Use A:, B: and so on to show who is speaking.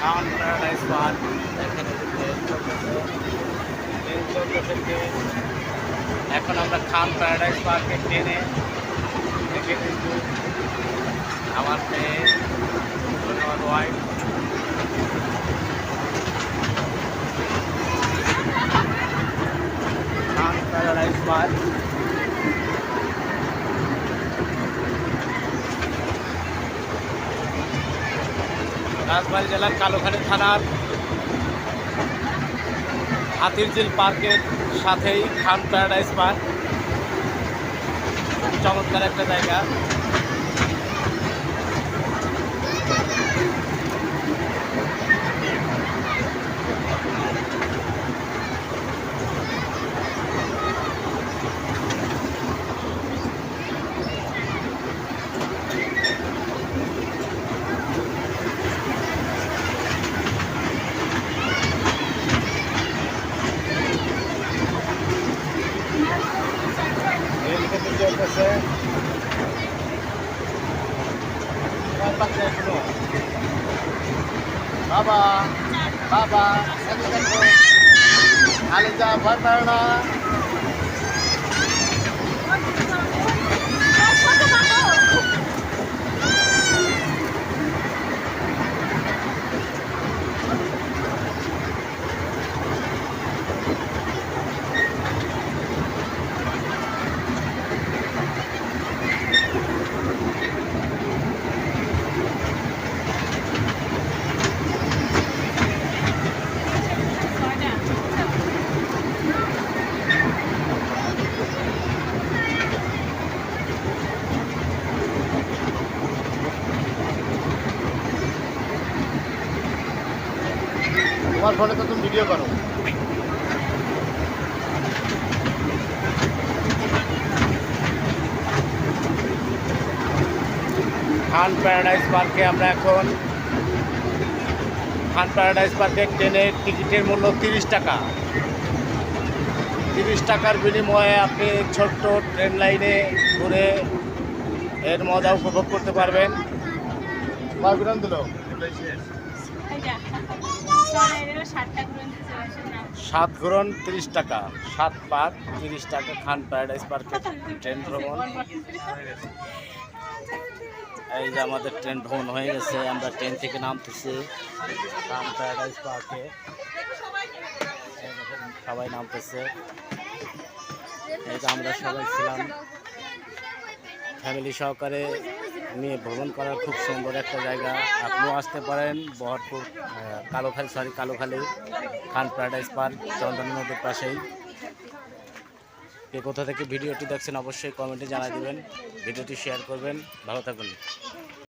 A: খান paradise park এখানে train চলতেছে থেকে এখন আমরা খান প্যারাডাইস পার্কে ট্রেনে দেখে কিন্তু আমার মেয়ে আমার wife Khan paradise park Rajbari জেলার কালোখালী থানার হাতিরঝিল পার্কের সাথেই খান প্যারাডাইস পার্ক। চমৎকার একটা জায়গা। sir. Contact sir. Baba. Baba. Sagutan ko. Alin partner na. Okay. তোমার ফোনে তো তুমি ভিডিও করো। খান প্যারাডাইস পার্কে আমরা এখন খান প্যারাডাইস পার্কে ট্রেনের টিকিটের মূল্য তিরিশ টাকা। তিরিশ টাকার বিনিময়ে আপনি ছোট্ট ট্রেন লাইনে ঘুরে এর মজা উপভোগ করতে পারবেন। দিল। সাত ঘুরন তিরিশ টাকা, সাত পার্ক তিরিশ টাকা, খান প্যারাডাইস পার্কে ট্রেন ভ্রমণ। এই যে আমাদের ট্রেন ভ্রমণ হয়ে গেছে, আমরা ট্রেন থেকে নামতেছি, খান প্যারাডাইস পার্কে সবাই নামতেছে। এই যে আমরা সবাই ছিলাম। ফ্যামিলি সহকারে নিয়ে ভ্রমণ করার খুব সুন্দর একটা জায়গা। আপনিও আসতে পারেন Baharpur Kalokhali sorry Kalokhali, Khan paradise park, Chandan নদীর পাশেই। কে কোথা থেকে ভিডিওটি দেখছেন অবশ্যই কমেন্টে জানাই দেবেন। ভিডিওটি শেয়ার করবেন। ভালো থাকুন।